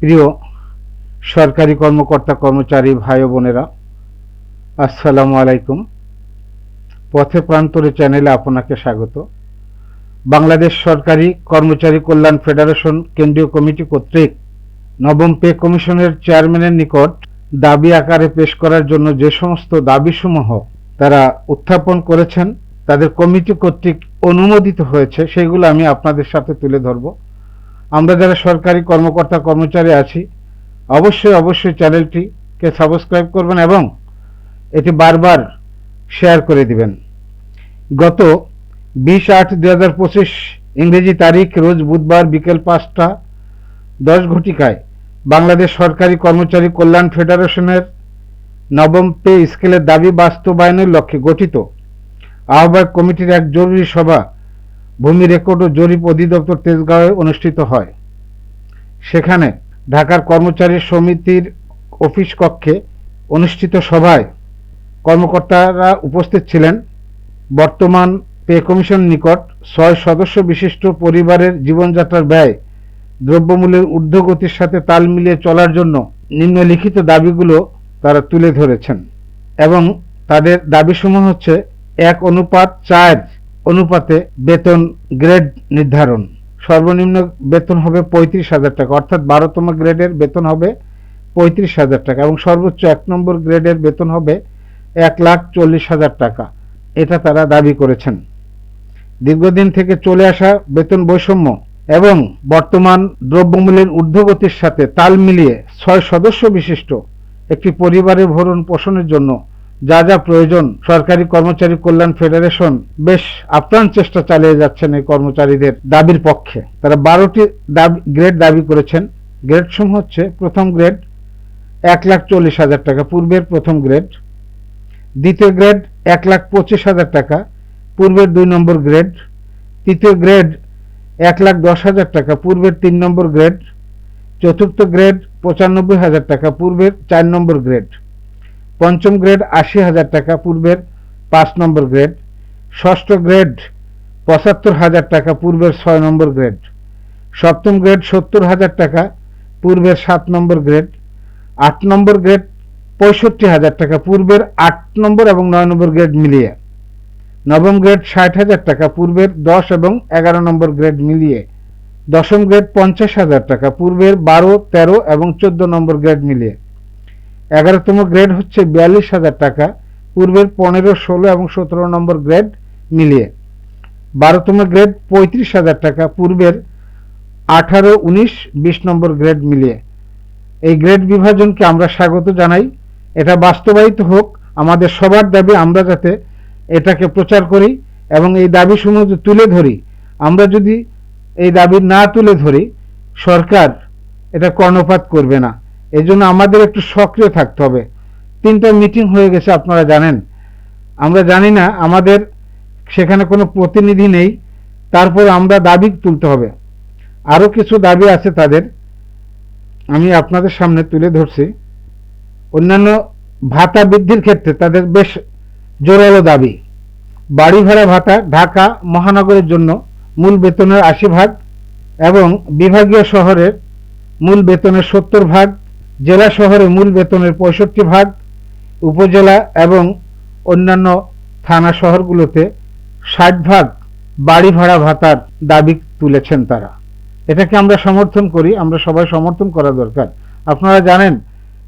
প্রিয় সরকারি কর্মকর্তা কর্মচারী ভাই বোনেরা, আসসালামু আলাইকুম। পথে প্রান্তরে চ্যানেলে আপনাকে স্বাগত। বাংলাদেশ সরকারি কর্মচারী কল্যাণ ফেডারেশন কেন্দ্রীয় কমিটি কর্তৃক নবম পে কমিশনের চেয়ারম্যানের নিকট দাবি আকারে পেশ করার জন্য যে সমস্ত দাবিসমূহ তারা উত্থাপন করেছেন, তাদের কমিটি কর্তৃক অনুমোদিত হয়েছে, সেগুলো আমি আপনাদের সাথে তুলে ধরব। আমরা যারা সরকারি কর্মকর্তা, কর্মচারী আছি, অবশ্যই অবশ্যই চ্যানেলটিকে সাবস্ক্রাইব করবেন এবং এটি বারবার শেয়ার করে দিবেন। গত বিশ আট দু হাজার পঁচিশ ইংরেজি তারিখ, রোজ বুধবার বিকেল পাঁচটা দশ ঘটিকায় বাংলাদেশ সরকারি কর্মচারী কল্যাণ ফেডারেশনের নবম পে স্কেলের দাবি বাস্তবায়নের লক্ষ্যে গঠিত আহ্বায়ক কমিটির এক জরুরি সভা ভূমি রেকর্ড ও জরিপ অধিদপ্তর তেজগাঁওয়ে অনুষ্ঠিত হয়। সেখানে ঢাকার কর্মচারী সমিতির অফিস কক্ষে অনুষ্ঠিত সভায় কর্মকর্তারা উপস্থিত ছিলেন। বর্তমান পে কমিশন নিকট ছয় সদস্য বিশিষ্ট পরিবারের জীবনযাত্রার ব্যয়, দ্রব্যমূল্যের ঊর্ধ্বগতির সাথে তাল মিলিয়ে চলার জন্য নিম্নলিখিত দাবিগুলো তারা তুলে ধরেছেন এবং তাদের দাবিসমূহ হচ্ছে, এক অনুপাত চার অনুপাতে বেতন গ্রেড নির্ধারণ। সর্বনিম্ন বেতন হবে পঁয়ত্রিশ হাজার টাকা, অর্থাৎ বারোতম গ্রেডের বেতন হবে পঁয়ত্রিশ হাজার টাকা এবং সর্বোচ্চ এক নম্বর গ্রেডের বেতন হবে এক লাখ চল্লিশ হাজার টাকা। এটা তারা দাবি করেছেন। দীর্ঘদিন থেকে চলে আসা বেতন বৈষম্য এবং বর্তমান দ্রব্যমূল্যের ঊর্ধ্বগতির সাথে তাল মিলিয়ে ছয় সদস্য বিশিষ্ট একটি পরিবারের ভরণ পোষণের জন্য যা যা প্রয়োজন, সরকারি কর্মচারী কল্যাণ ফেডারেশন বেশ আপ্রাণ চেষ্টা চালিয়ে যাচ্ছেন এই কর্মচারীদের দাবির পক্ষে। তারা বারোটি দাবি, গ্রেড দাবি করেছেন। গ্রেড সমূহ হচ্ছে, প্রথম গ্রেড এক লাখ চল্লিশ হাজার টাকা, পূর্বের প্রথম গ্রেড। দ্বিতীয় গ্রেড এক লাখ পঁচিশ হাজার টাকা, পূর্বের দুই নম্বর গ্রেড। তৃতীয় গ্রেড এক লাখ দশ হাজার টাকা, পূর্বের তিন নম্বর গ্রেড। চতুর্থ গ্রেড পঁচানব্বই হাজার টাকা, পূর্বের চার নম্বর গ্রেড। পঞ্চম গ্রেড আশি হাজার টাকা, পূর্বের পাঁচ নম্বর গ্রেড। ষষ্ঠ গ্রেড পঁচাত্তর হাজার টাকা, পূর্বের ছয় নম্বর গ্রেড। সপ্তম গ্রেড সত্তর হাজার টাকা, পূর্বের সাত নম্বর গ্রেড। আট নম্বর গ্রেড পঁয়ষট্টি হাজার টাকা, পূর্বের আট নম্বর এবং নয় নম্বর গ্রেড মিলিয়ে। নবম গ্রেড ষাট হাজার টাকা, পূর্বের দশ এবং এগারো নম্বর গ্রেড মিলিয়ে। দশম গ্রেড পঞ্চাশ হাজার টাকা, পূর্বের বারো, তেরো এবং চোদ্দ নম্বর গ্রেড মিলিয়ে। এগারোতম গ্রেড হচ্ছে বিয়াল্লিশ হাজার টাকা, পূর্বের পনেরো, ষোলো এবং সতেরো নম্বর গ্রেড মিলিয়ে। বারোতম গ্রেড পঁয়ত্রিশ হাজার টাকা, পূর্বের আঠারো, উনিশ, বিশ নম্বর গ্রেড মিলিয়ে। এই গ্রেড বিভাজনকে আমরা স্বাগত জানাই। এটা বাস্তবায়িত হোক, আমাদের সবার দাবি আমরা যাতে এটাকে প্রচার করি এবং এই দাবিসমূহ যদি তুলে ধরি। আমরা যদি এই দাবি না তুলে ধরি, সরকার এটা কর্ণপাত করবে না। এই জন্য আমাদের একটু সক্রিয় থাকতে হবে। তিনটা মিটিং হয়ে গেছে, আপনারা জানেন। আমরা জানি না, আমাদের সেখানে কোনো প্রতিনিধি নেই, তারপর আমরা দাবি তুলতে হবে। আরও কিছু দাবি আছে তাদের। আমি আপনাদের সামনে তুলে ধরছি। অন্যান্য ভাতা বৃদ্ধির ক্ষেত্রে তাদের বেশ জোরালো দাবি। বাড়ি ভাড়া ভাতা ঢাকা মহানগরের জন্য মূল বেতনের আশি ভাগ এবং বিভাগীয় শহরের মূল বেতনের সত্তর ভাগ। জেলা শহরে মূল বেতনের পঁয়ষট্টি ভাগ, উপজেলা এবং অন্যান্য থানা শহরগুলোতে ষাট ভাগ বাড়ি ভাড়া ভাতার দাবি তুলেছেন তারা। এটাকে আমরা সমর্থন করি, আমরা সবাই সমর্থন করা দরকার। আপনারা জানেন,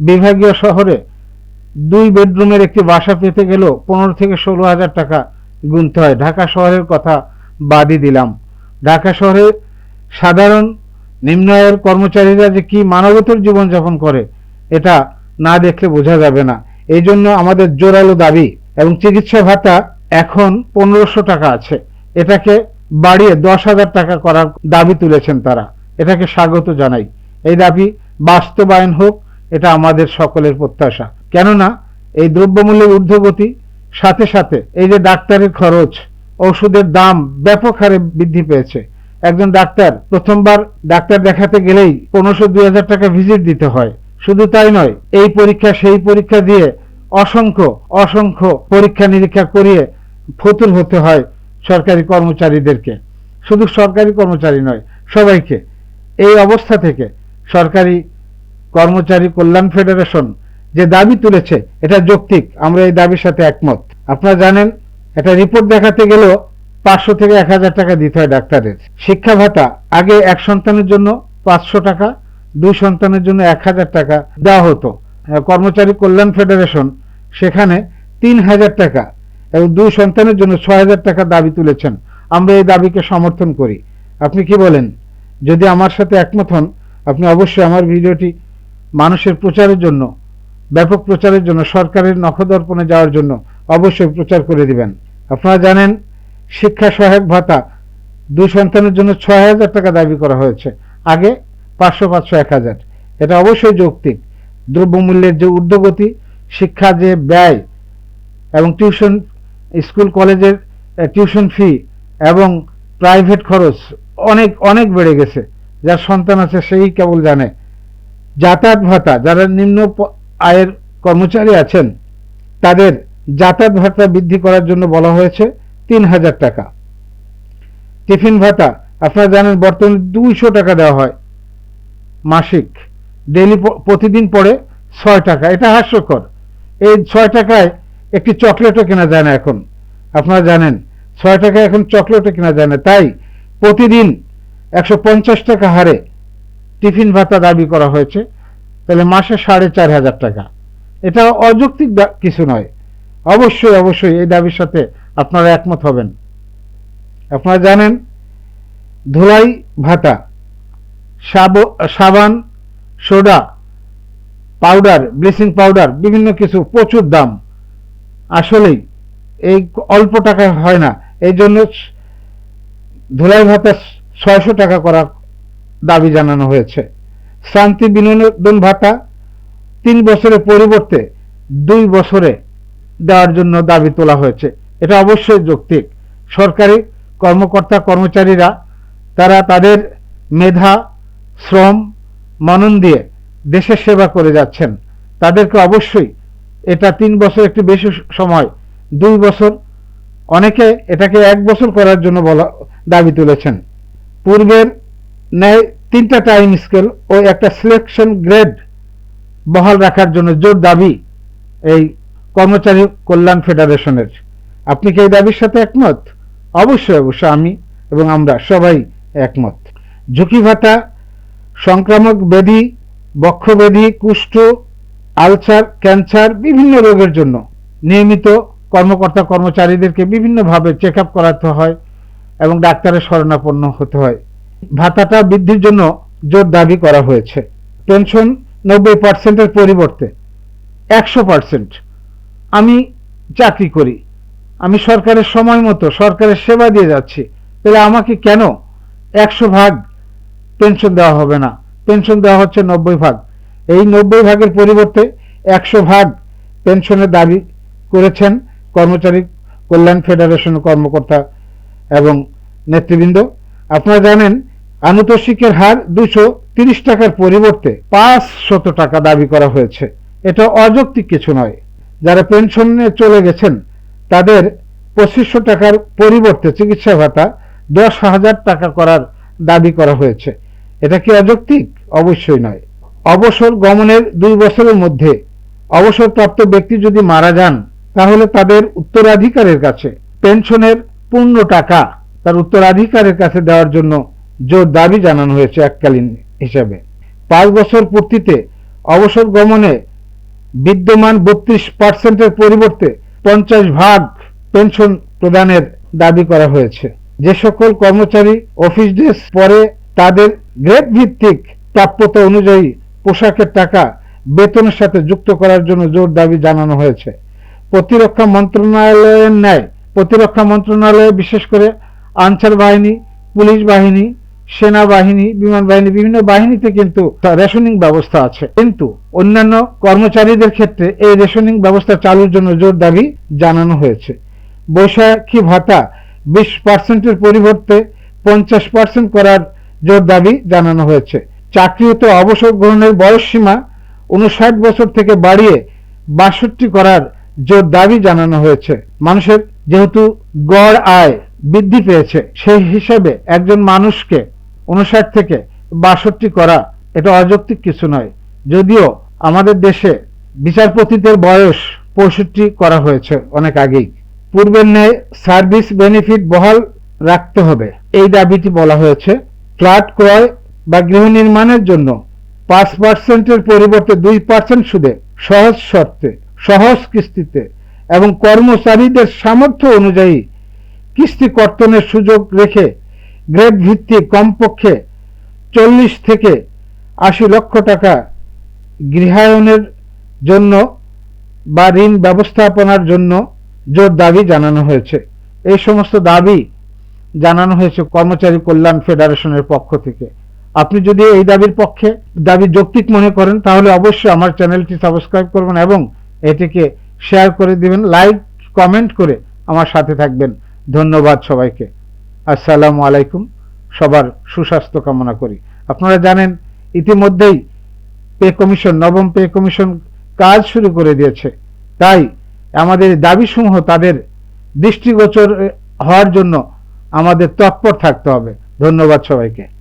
বিভাগীয় শহরে দুই বেডরুমের একটি বাসা পেতে গেলেও পনেরো থেকে ষোলো হাজার টাকা গুনতে হয়। ঢাকা শহরের কথা বাদই দিলাম। ঢাকা শহরে সাধারণ নিম্ন আয়ের কর্মচারীরা যে কি মানবতর জীবনযাপন করে, এটা না দেখলে বোঝা যাবে না। এই জন্য আমাদের জোরালো দাবি এবং চিকিৎসা ভাতা এখন পনেরোশো টাকা আছে। এটাকে বাড়িয়ে দশ হাজার টাকা করার দাবি তুলেছেন তারা। এটাকে স্বাগত জানাই। এই দাবি বাস্তবায়ন হোক, এটা আমাদের সকলের প্রত্যাশা। কেননা এই দ্রব্যমূল্যের ঊর্ধ্বগতি, সাথে সাথে এই যে ডাক্তারের খরচ, ওষুধের দাম ব্যাপক হারে বৃদ্ধি পেয়েছে। একজন ডাক্তার, প্রথমবার ডাক্তার দেখাতে গেলেই পনেরোশো দুই হাজার টাকা ভিজিট দিতে হয়। শুধু তাই নয়, এই পরীক্ষা, সেই পরীক্ষা দিয়ে অসংখ্য অসংখ্য পরীক্ষা নিরীক্ষা করিয়ে ফতুর হতে হয় সরকারি কর্মচারীদেরকে। শুধু সরকারি কর্মচারী নয়, সবাইকে। এই অবস্থা থেকে সরকারি কর্মচারী কল্যাণ ফেডারেশন যে দাবি তুলেছে, এটা যৌক্তিক, আমরা এই দাবির সাথে একমত। আপনারা জানেন, একটা রিপোর্ট দেখাতে গেলেও পাঁচশো থেকে এক হাজার টাকা দিতে হয় ডাক্তারের। শিক্ষা ভাতা, আগে এক সন্তানের জন্য পাঁচশো টাকা, দুই সন্তানের জন্য এক হাজার টাকা দেওয়া হতো। কর্মচারী কল্যাণ ফেডারেশন সেখানে তিন হাজার টাকা এবং দুই সন্তানের জন্য ছয় হাজার টাকা দাবি তুলেছেন। আমরা এই দাবিকে সমর্থন করি। আপনি কি বলেন? যদি আমার সাথে একমত হন, আপনি অবশ্যই আমার ভিডিওটি মানুষের প্রচারের জন্য, ব্যাপক প্রচারের জন্য, সরকারের নখদর্পণে যাওয়ার জন্য অবশ্যই প্রচার করে দিবেন। আপনারা জানেন শিক্ষা সহায়ক ভাতা দুই সন্তানের জন্য ছয় হাজার টাকা দাবি করা হয়েছে। আগে পাঁচশো পাঁচশো এক হাজার। এটা অবশ্যই যৌক্তিক। দ্রব্যমূল্যের যে ঊর্ধ্বগতি, শিক্ষা যে ব্যয় এবং টিউশন, স্কুল, কলেজের টিউশন ফি এবং প্রাইভেট খরচ অনেক অনেক বেড়ে গেছে। যার সন্তান আছে সেই কেবল জানে। যাতায়াত ভাতা, যারা নিম্ন আয়ের কর্মচারী আছেন, তাদের যাতায়াত ভাতা বৃদ্ধি করার জন্য বলা হয়েছে। তিন হাজার টাকা। টিফিন ভাতা, আপনারা জানেন বর্তমানে দুইশো টাকা দেওয়া হয় মাসিক। ডেলি প্রতিদিন পড়ে ছয় টাকা। এটা হাস্যকর। এই ছয় টাকায় একটি চকলেটও কেনা যায় না এখন। আপনারা জানেন, ছয় টাকায় এখন চকলেটও কেনা যায় না। তাই প্রতিদিন একশো পঞ্চাশ টাকা হারে টিফিন ভাতা দাবি করা হয়েছে। তাহলে মাসে সাড়ে চার হাজার টাকা। এটা অযৌক্তিক কিছু নয়। অবশ্যই অবশ্যই এই দাবির সাথে আপনারা একমত হবেন। আপনারা জানেন, ধুলাই সাব- সাবান, সোডা, পাউডার, ব্লিচিং পাউডার, বিভিন্ন কিছু প্রচুর দাম। আসলেই এই অল্প টাকায় হয় না। এই জন্য ধুলাই ভাতা ছয়শো টাকা করা দাবি জানানো হয়েছে। শান্তি বিনোদন ভাতা তিন বছরের পরিবর্তে দুই বছরে দেওয়ার জন্য দাবি তোলা হয়েছে। এটা অবশ্যই যৌক্তিক। সরকারি কর্মকর্তা কর্মচারীরা, তারা তাদের মেধা, শ্রম, মনন দিয়ে দেশের সেবা করে যাচ্ছেন। তাদেরকে অবশ্যই এটা তিন বছর একটু বেশি সময়, দুই বছর, অনেকে এটাকে এক বছর করার জন্য বলা, দাবি তুলেছেন। পূর্বের ন্যায় তিনটা টাইম স্কেল ও একটা সিলেকশন গ্রেড বহাল রাখার জন্য জোর দাবি এই কর্মচারী কল্যাণ ফেডারেশনের আপনি কি এই দাবির সাথে একমত? অবশ্যই অবশ্যই আমি এবং আমরা সবাই একমত। ঝুঁকি ভাতা, সংক্রামক ব্যাধি বক্ষব্যাধি কুষ্ঠ, আলসার, ক্যান্সার বিভিন্ন রোগের জন্য নিয়মিত কর্মকর্তা কর্মচারীদেরকে বিভিন্নভাবে চেক আপ করাতে হয় এবং ডাক্তারের শরণাপন্ন হতে হয়। ভাতাটা বৃদ্ধির জন্য জোর দাবি করা হয়েছে। পেনশন নব্বই পার্সেন্টের পরিবর্তে একশো পার্সেন্ট আমি চাকরি করি। আমি সরকারের সময় মতো সরকারের সেবা দিয়ে যাচ্ছি। তাহলে আমাকে কেন একশো ভাগ পেনশন দেওয়া হবে না? পেনশন দেওয়া হচ্ছে নব্বই ভাগ। এই নব্বই ভাগের পরিবর্তে একশো ভাগ পেনশনের দাবি করেছেন কর্মচারী কল্যাণ ফেডারেশন কর্মকর্তা এবং নেতৃবৃন্দ। আপনারা জানেন, আনুতোষিকের হার দুশো তিরিশ টাকার পরিবর্তে পাঁচ শত টাকা দাবি করা হয়েছে। এটা অযৌক্তিক কিছু নয়। যারা পেনশনে চলে গেছেন তাদের পঁচিশশো টাকার পরিবর্তে চিকিৎসা ভাতা দশ হাজার টাকা করার দাবি করা হয়েছে। এটা কি অযৌক্তিক? অবশ্যই নয়। অবসর গমনের দুই বছরের মধ্যে অবসরপ্রাপ্ত ব্যক্তি যদি মারা যান, তাহলে তাদের উত্তরাধিকারের কাছে পেনশনের পূর্ণ টাকা তার উত্তরাধিকারের কাছে দেওয়ার জন্য জোর দাবি জানানো হয়েছে এককালীন হিসাবে। পাঁচ বছর পূর্তিতে অবসর গমনে বিদ্যমান বত্রিশ পার্সেন্টের পরিবর্তে পঞ্চাশ ভাগ পেনশন প্রদানের দাবি করা হয়েছে। যে সকল কর্মচারী অফিস ডেস পরে তাদের গ্রেড ভিত্তিক প্রাপ্যতা অনুযায়ী পোশাকের টাকা বেতনের সাথে যুক্ত করার জন্য জোর দাবি জানানো হয়েছে। প্রতিরক্ষা মন্ত্রণালয়ের ন্যায় প্রতিরক্ষা মন্ত্রণালয়ে বিশেষ করে আনসার বাহিনী, পুলিশ বাহিনী সেনাবাহিনী বিমান বাহিনী বিভিন্ন বাহিনীতে কিন্তু রেশনিং ব্যবস্থা আছে। কিন্তু অন্যান্য কর্মচারীদের ক্ষেত্রে এই রেশনিং ব্যবস্থা চালুর জন্য জোর দাবি জানানো হয়েছে। বৈশাখী ভাতা বিশ পার্সেন্টের পরিবর্তে পঞ্চাশ পার্সেন্ট করার জোর দাবি জানানো হয়েছে। চাকরিত অবসর গ্রহণের বয়স সীমা উনষাট বছর থেকে বাড়িয়ে বাষট্টি করার জোর দাবি জানানো হয়েছে। মানুষের যেহেতু গড় আয় বৃদ্ধি পেয়েছে, সেই হিসাবে একজন মানুষকে উনষাট থেকে বাষট্টি করা এটা অযৌক্তিক কিছু নয়। যদিও আমাদের দেশে বিচারপতিদের বয়স পঁয়ষট্টি করা হয়েছে অনেক আগেই। পূর্বের ন্যায় সার্ভিস বেনিফিট বহাল রাখতে হবে, এই দাবিটি বলা হয়েছে। ফ্ল্যাট ক্রয় বা গৃহ নির্মাণের জন্য পাঁচ পার্সেন্টের পরিবর্তে দুই পার্সেন্ট সুদে সহজ শর্তে, সহজ কিস্তিতে এবং কর্মচারীদের সামর্থ্য অনুযায়ী কিস্তি কর্তনের সুযোগ রেখে গ্রেড ভিত্তিক কমপক্ষে চল্লিশ থেকে আশি লক্ষ টাকা গৃহায়নের জন্য বা ঋণ ব্যবস্থাপনার জন্য জোর দাবি জানানো হয়েছে। এই সমস্ত দাবি জানানো হয়েছে কর্মচারী কল্যাণ ফেডারেশনের পক্ষ থেকে। আপনি যদি এই দাবির পক্ষে, দাবি যৌক্তিক মনে করেন, তাহলে অবশ্যই আমার চ্যানেলটি সাবস্ক্রাইব করবেন এবং এটিকে শেয়ার করে দিবেন, লাইক, কমেন্ট করে আমার সাথে থাকবেন। ধন্যবাদ সবাইকে। আসসালামু আলাইকুম। সবার সুস্বাস্থ্য কামনা করি। আপনারা জানেন, ইতিমধ্যেই পে কমিশন, নবম পে কমিশন কাজ শুরু করে দিয়েছে। তাই আমাদের দাবিসমূহ তাদের দৃষ্টিগোচর হওয়ার জন্য আমাদের তৎপর থাকতে হবে। ধন্যবাদ সবাইকে।